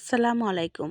আসসালামু আলাইকুম।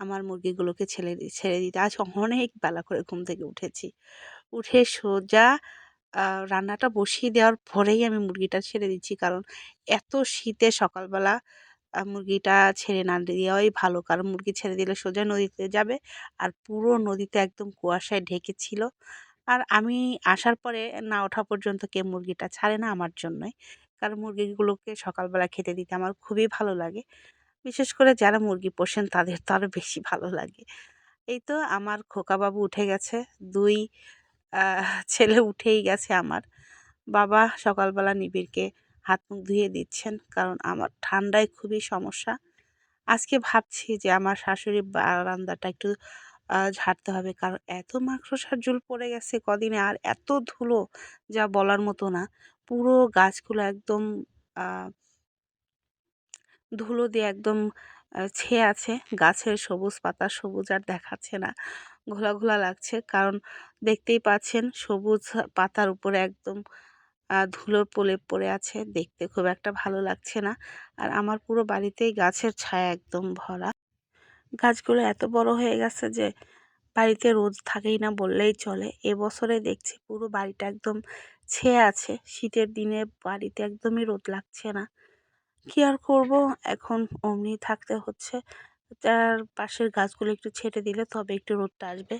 আমার মুরগিগুলোকে ছেড়ে দি, ছেড়ে দিতে। আজ অনেক বেলা করে ঘুম থেকে উঠেছি। উঠে সোজা রান্নাটা বসিয়ে দেওয়ার পরেই আমি মুরগিটা ছেড়ে দিচ্ছি। কারণ এত শীতে সকালবেলা মুরগিটা ছেড়ে না দেওয়াই ভালো। কারণ মুরগি ছেড়ে দিলে সোজা নদীতে যাবে আর পুরো নদীতে একদম কুয়াশায় ঢেকেছিল। আর আমি আসার পরে না ওঠা পর্যন্ত কে মুরগিটা ছাড়ে না আমার জন্যই। কারণ মুরগিগুলোকে সকালবেলা খেতে দিতে আমার খুবই ভালো লাগে। বিশেষ করে যারা মুরগি পোষেন তাদের তো আরও বেশি ভালো লাগে। এই তো আমার খোকাবাবু উঠে গেছে, দুই ছেলে উঠেই গেছে আমার। বাবা সকালবেলা নিবিড়কে হাত মুখ ধুয়ে দিচ্ছেন কারণ আমার ঠান্ডায় খুবই সমস্যা। আজকে ভাবছি যে আমার শাশুড়ি বারান্দাটা একটু ঝাড়তে হবে কারণ এত মাকড়সার ঝুল পড়ে গেছে কদিনে আর এত ধুলো যা বলার মতো না। পুরো গাছগুলো একদম ধুলো দিয়ে একদম ছেয়ে আছে। গাছের সবুজ পাতা সবুজ আর দেখাচ্ছে না। ঘোলা ঘোলা লাগছে কারণ দেখতেই পাচ্ছেন সবুজ পাতার উপরে একদম ধুলোর প্রলেপ পড়ে আছে। দেখতে খুব একটা ভালো লাগছে না। আর আমার পুরো বাড়িতেই গাছের ছায়া একদম ভরা। গাছগুলো এত বড় হয়ে গেছে যে বাড়িতে রোদ থাকেই না বললেই চলে। এবছরে দেখছি পুরো বাড়িটা একদম ছেয়ে আছে। শীতের দিনে বাড়িতে একদমই রোদ লাগছে না। কী আর করব? এখন অমনি থাকতে হচ্ছে। তার পাশের গাছগুলো একটু ছেটে দিলে তবে একটু রোদটা আসবে।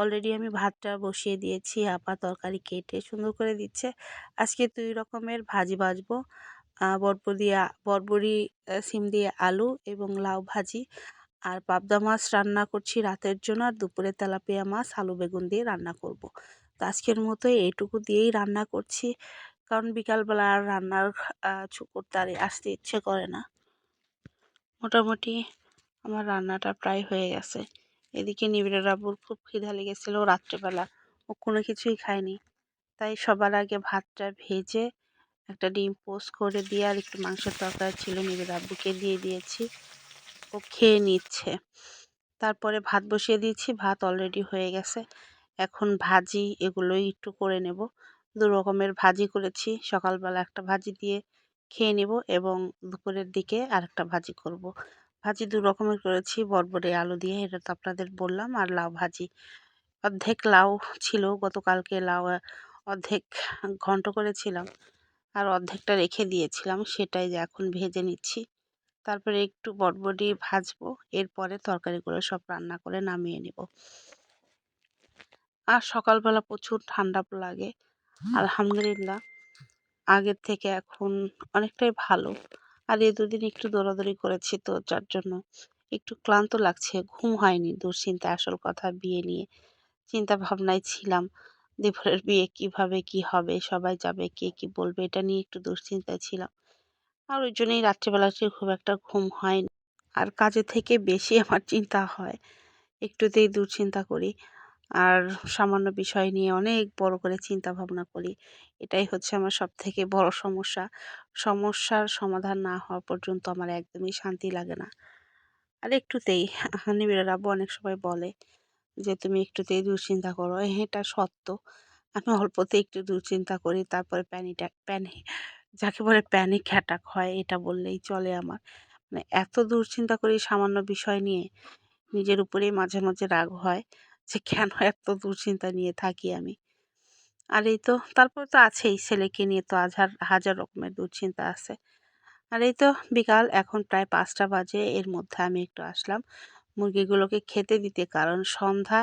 অলরেডি আমি ভাতটা বসিয়ে দিয়েছি, আপা তরকারি কেটে সুন্দর করে দিচ্ছে। আজকে দুই রকমের ভাজি ভাজবো। বরবর দিয়ে বরবরি সিম দিয়ে আলু এবং লাউ ভাজি। আর পাবদা মাছ রান্না করছি রাতের জন্য আর দুপুরে তেলাপিয়া মাছ, আলু বেগুন দিয়ে রান্না করব। তো আজকের মতো এইটুকু দিয়েই রান্না করছি। কারণ বিকালবেলা আর রান্নার করতে আর আসতে ইচ্ছে করে না। মোটামুটি আমার রান্নাটা প্রায় হয়ে গেছে। এদিকে নিবিড়ের আব্বুর খুব খিদা লেগেছিলো রাত্রেবেলা। ও কোনো কিছুই খায়নি। তাই সবার আগে ভাতটা ভেজে একটা ডিম পোস্ট করে দিয়ে আর একটু মাংসের তরকারি ছিল নিবিড় আব্বুকে দিয়ে দিয়েছি। ও খেয়ে নিচ্ছে। তারপরে ভাত বসিয়ে দিয়েছি, ভাত অলরেডি হয়ে গেছে। এখন ভাজি এগুলোই একটু করে নেব। দু রকমের ভাজি করেছি। সকালবেলা একটা ভাজি দিয়ে খেয়ে নেব এবং দুপুরের দিকে আরেকটা ভাজি করব। ভাজি দু রকমের করেছি বরবরে আলু দিয়ে, এটা তো আপনাদের বললাম, আর লাউ ভাজি। অর্ধেক লাউ ছিল, গতকালকে লাউ অর্ধেক ঘন্ট করেছিলাম, আর অর্ধেকটা রেখে দিয়েছিলাম, সেটাই যে এখন ভেজে নিচ্ছি। তারপরে একটু বটবটি ভাজবো, এরপরে তরকারিগুলো সব রান্না করে নামিয়ে নেব। আর সকালবেলা প্রচুর ঠান্ডা লাগে আলহামদুলিল্লাহ। আগের থেকে এখন অনেকটাই ভালো। আর এই দুদিন একটু দৌড়াদৌড়ি করেছি তো যার জন্য একটু ক্লান্ত লাগছে, ঘুম হয়নি দুশ্চিন্তা আসল কথা বিয়ে নিয়ে চিন্তা ভাবনায় ছিলাম। দেবরের বিয়ে কীভাবে, কি হবে, সবাই যাবে, কে কি বলবে, এটা নিয়ে একটু দুশ্চিন্তায় ছিলাম। আর ওই জন্যই রাত্রিবেলা খুব একটা ঘুম হয়নি। আর কাজের থেকে বেশি আমার চিন্তা হয়, একটুতেই দুশ্চিন্তা করি। আর সামান্য বিষয় নিয়ে অনেক বড় করে চিন্তা ভাবনা করি। এটাই হচ্ছে আমার সব থেকে বড় সমস্যা। সমস্যার সমাধান না হওয়া পর্যন্ত আমার একদমই শান্তি লাগে না। আর একটুতেই নিবিড়ের আব্বু অনেক সময় বলে যে, তুমি একটুতেই দুশ্চিন্তা করো। এটা সত্য। আমি অল্পতে একটু দুশ্চিন্তা করি, তারপরে প্যানিটা প্যানি যাকে বলে প্যানিক অ্যাটাক হয়, এটা বললেই চলে আমার। মানে এত দুশ্চিন্তা করি সামান্য বিষয় নিয়ে, নিজের উপরেই মাঝে মাঝে রাগ হয়। যে কেন এত দুশ্চিন্তা নিয়ে থাকি আমি? আর এই তো, তারপর তো আছেই, ছেলেকে নিয়ে তো হাজার হাজার রকমের দুশ্চিন্তা আছে। আর এই তো বিকাল, এখন প্রায় পাঁচটা বাজে, এর মধ্যে আমি একটু আসলাম। মুরগিগুলোকে খেতে দিতে, কারণ সন্ধ্যা,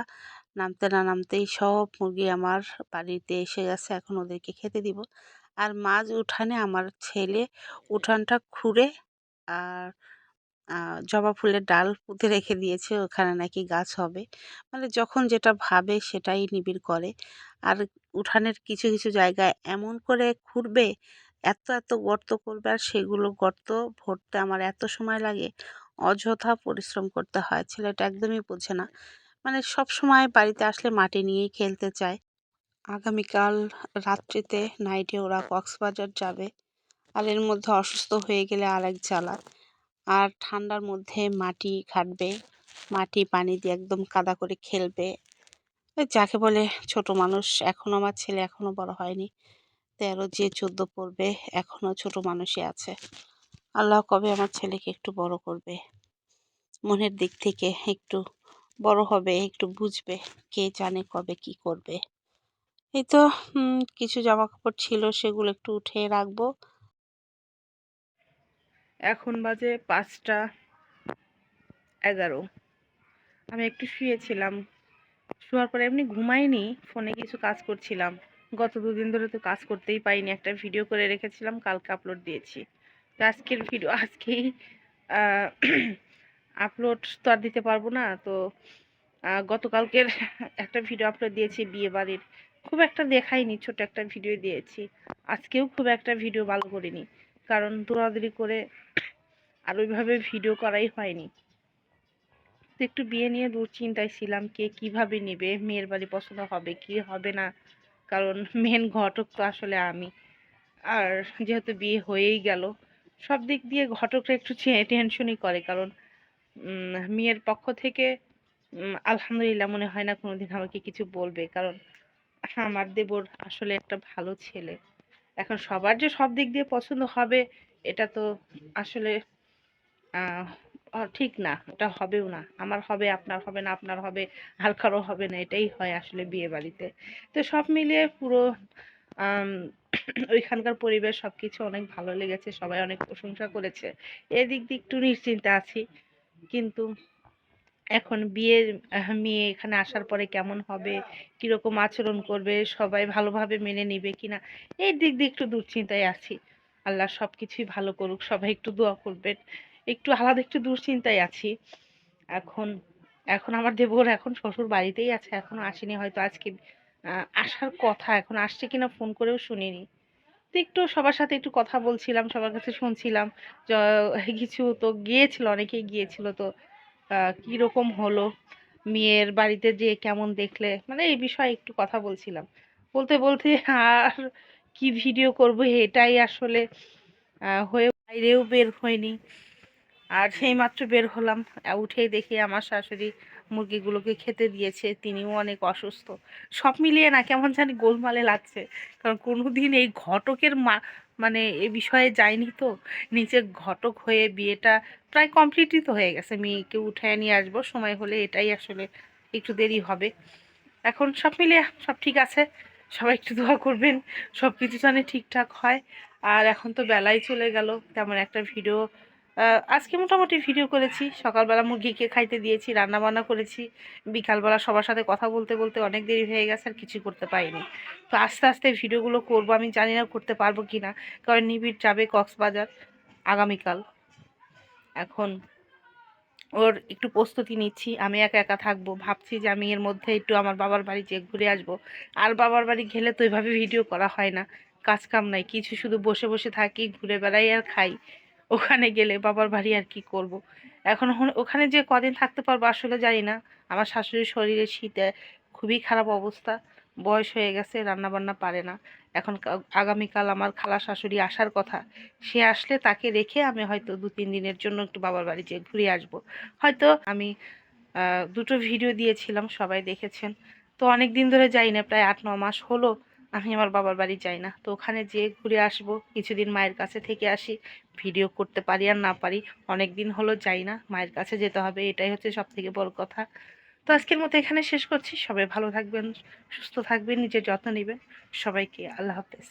নামতে না নামতেই সব মুরগি আমার বাড়িতে এসে গেছে, এখন ওদেরকে খেতে দিব। আর মাঝ উঠানে আমার ছেলে উঠানটা খুঁড়ে, আর জবা ফুলের ডাল পুঁতে রেখে দিয়েছে, ওখানে নাকি গাছ হবে। মানে যখন যেটা ভাবে সেটাই নিবিড় করে। আর উঠানের কিছু কিছু জায়গায় এমন করে খুঁড়বে, এত এত গর্ত করবে আর সেগুলো গর্ত ভরতে আমার এত সময় লাগে, অযথা পরিশ্রম করতে হয়। ছেলেটা একদমই বোঝে না। মানে সব সময় বাড়িতে আসলে মাটি নিয়েই খেলতে চায়। আগামীকাল রাত্রিতে নাইটে ওরা কক্সবাজার যাবে। আর এর মধ্যে অসুস্থ হয়ে গেলে আর এক জ্বালা। আর ঠান্ডার মধ্যে মাটি ঘাটবে। মাটি পানি দিয়ে একদম কাদা করে খেলবে। যাকে বলে ছোট মানুষ, এখনও আমার ছেলে এখনও বড় হয়নি। তেরো যে চোদ্দ পড়বে, এখনও ছোট মানুষই আছে। আল্লাহ কবে আমার ছেলেকে একটু বড় করবে? মনের দিক থেকে একটু বড় হবে, একটু বুঝবে কে জানে কবে কি করবে। এই তো কিছু জামা কাপড় ছিল, সেগুলো একটু উঠিয়ে রাখব। এখন বাজে পাঁচটা এগারো। আমি একটু শুয়েছিলাম। শোয়ার পরে এমনি ঘুমাইনি, ফোনে কিছু কাজ করছিলাম। গত দুদিন ধরে তো কাজ করতেই পাইনি একটা ভিডিও করে রেখেছিলাম, কালকে আপলোড দিয়েছি। তো আজকের ভিডিও আজকেই আপলোড তো আর দিতে পারব না, তো গতকালকের একটা ভিডিও আপলোড দিয়েছি বিয়ে বাড়ির। খুব একটা দেখাইনি ছোট একটা ভিডিও দিয়েছি। আজকেও খুব একটা ভিডিও ভালো করিনি। কারণ দৌড়াদৌড়ি করে আর ওইভাবে ভিডিও করাই হয়নি। তো একটু বিয়ে নিয়ে দুশ্চিন্তায় ছিলাম, কে কীভাবে নেবে, মেয়ের বাড়ি পছন্দ হবে কি হবে না? কারণ মেন ঘটক তো আসলে আমি। আর যেহেতু বিয়ে হয়েই গেল, সব দিক দিয়ে ঘটকরা একটু টেনশনই করে কারণ মেয়ের পক্ষ থেকে আলহামদুলিল্লাহ মনে হয় না কোনোদিন আমাকে কিছু বলবে। কারণ আমার দেবর আসলে একটা ভালো ছেলে। এখন সবার যে সব দিক দিয়ে পছন্দ হবে, এটা তো আসলে ঠিক না। ওটা হবেও না। আমার হবে, আপনার হবে না, আপনার হবে, আর কারও হবে না। এটাই হয় আসলে বিয়ে বাড়িতে। তো সব মিলিয়ে পুরো ওইখানকার পরিবেশ সব কিছু অনেক ভালো লেগেছে। সবাই অনেক প্রশংসা করেছে। এদিক দিয়ে একটু নিশ্চিন্তে আছি। কিন্তু এখন বিয়ে মেয়ে এখানে আসার পরে কেমন হবে? কীরকম আচরণ করবে? সবাই ভালোভাবে মেনে নিবে কিনা? এই দিক দিয়ে একটু দুশ্চিন্তায় আছি। আল্লাহ সব কিছুই ভালো করুক, সবাই একটু দোয়া করবেন। একটু আলাদা একটু দুশ্চিন্তায় আছি। এখন এখন আমার দেবর এখন শ্বশুর বাড়িতেই আছে, এখনও আসেনি হয়তো আজকে আসার কথা, এখন আসছে কিনা ফোন করেও শুনিনি। তো একটু সবার সাথে একটু কথা বলছিলাম, সবার কাছে শুনছিলাম। কিছু তো গিয়েছিল, অনেকেই গিয়েছিল তো। আহ, কীরকম হলো? মেয়ের বাড়িতে যে কেমন দেখলে? মানে এই বিষয়ে একটু কথা বলছিলাম। বলতে বলতে আর কি ভিডিও করব এটাই আসলে হয়ে বাইরেও বের হয়নি। আর সেই মাত্র বের হলাম। উঠেই দেখি আমার শাশুড়ি মুরগিগুলোকে খেতে দিয়েছে, তিনিও অনেক অসুস্থ। সব মিলিয়ে না কেমন জানি গোলমালে লাগছে। কারণ কোনোদিন এই ঘটকের মা মানে এ বিষয়ে যায়নি তো। নিচে ঘটক হয়ে বিয়েটা প্রায় কমপ্লিটই তো হয়ে গেছে। মেয়েকে উঠায় নিয়ে আসব, সময় হলে এটাই আসলে একটু দেরি হবে। এখন সব মিলিয়ে সব ঠিক আছে। সবাই একটু দোয়া করবেন সব কিছু জানে ঠিকঠাক হয়। আর এখন তো বেলায় চলে গেল। তেমন একটা ভিডিও আজকে মোটামুটি ভিডিও করেছি। সকালবেলা মুরগিকে খাইতে দিয়েছি রান্না বান্না করেছি। বিকালবেলা সবার সাথে কথা বলতে বলতে অনেক দেরি হয়ে গেছে, আর কিছু করতে পারিনি। তো আস্তে আস্তে ভিডিওগুলো করব, আমি জানি না করতে পারব কি না কারণ নিবিড় যাবে কক্সবাজার আগামীকাল। এখন ওর একটু প্রস্তুতি নিচ্ছি, আমি একা একা থাকব। ভাবছি যে আমি এর মধ্যে একটু আমার বাবার বাড়ি যেয়ে ঘুরে আসব। আর বাবার বাড়ি গেলে তো ওইভাবে ভিডিও করা হয় না। কাজ কাম নাই, কিছু শুধু বসে বসে থাকি, ঘুরে বেড়াই আর খাই। ওখানে গেলে বাবার বাড়ি আর কি করব। এখন ওখানে- যে কদিন থাকতে পারব আসলে জানি না। আমার শাশুড়ির শরীরে শীতে খুবই খারাপ অবস্থা। বয়স হয়ে গেছে রান্না বান্না পারে না। এখন আগামীকাল আমার খালা শাশুড়ি আসার কথা। সে আসলে তাকে রেখে আমি হয়তো দু, তিন দিনের জন্য একটু বাবার বাড়ি যেয়ে ঘুরে আসব। হয়তো আমি দুটো ভিডিও দিয়েছিলাম, সবাই দেখেছেন। তো অনেক দিন ধরে যাই না, প্রায় আট, ন মাস হলো। আমি আমার বাবার বাড়ি যাই না। তো ওখানে যেয়ে ঘুরে আসব, কিছুদিন মায়ের কাছে থেকে আসি, ভিডিও করতে পারি আর না পারি অনেক দিন হলো যাই না, মায়ের কাছে যেতে হবে, এটাই হচ্ছে সব থেকে বড় কথা। তো আজকের মতো এখানে শেষ করছি, সবাই ভালো থাকবেন, সুস্থ থাকবেন, নিজের যত্ন নেবেন, সবাইকে আল্লাহ হাফেজ।